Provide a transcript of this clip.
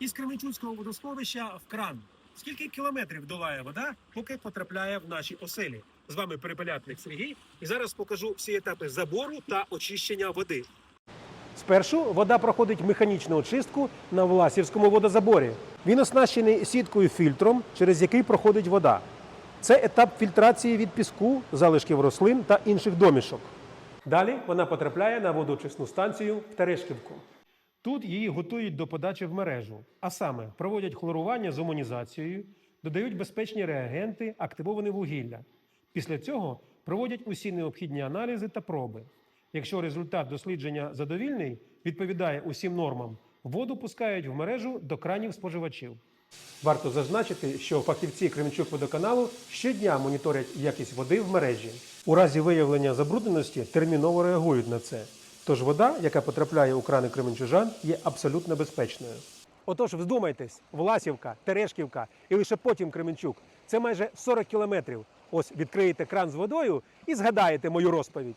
із Кременчуцького водосховища в кран. Скільки кілометрів долає вода, поки потрапляє в наші оселі? З вами перепелятник Сергій, і зараз покажу всі етапи забору та очищення води. Спершу вода проходить механічну очистку на Власівському водозаборі. Він оснащений сіткою фільтром, через який проходить вода. Це етап фільтрації від піску, залишків рослин та інших домішок. Далі вона потрапляє на водоочисну станцію в Терешківку. Тут її готують до подачі в мережу, а саме проводять хлорування з омонізацією, додають безпечні реагенти, активоване вугілля. Після цього проводять усі необхідні аналізи та проби. Якщо результат дослідження задовільний, відповідає усім нормам, воду пускають в мережу до кранів споживачів. Варто зазначити, що фахівці Кременчук водоканалу щодня моніторять якість води в мережі. У разі виявлення забрудненості терміново реагують на це. Тож вода, яка потрапляє у крани кременчужан, є абсолютно безпечною. Отож, вздумайтесь, Власівка, Терешківка і лише потім Кременчук. Це майже 40 кілометрів. Ось відкриєте кран з водою і згадаєте мою розповідь.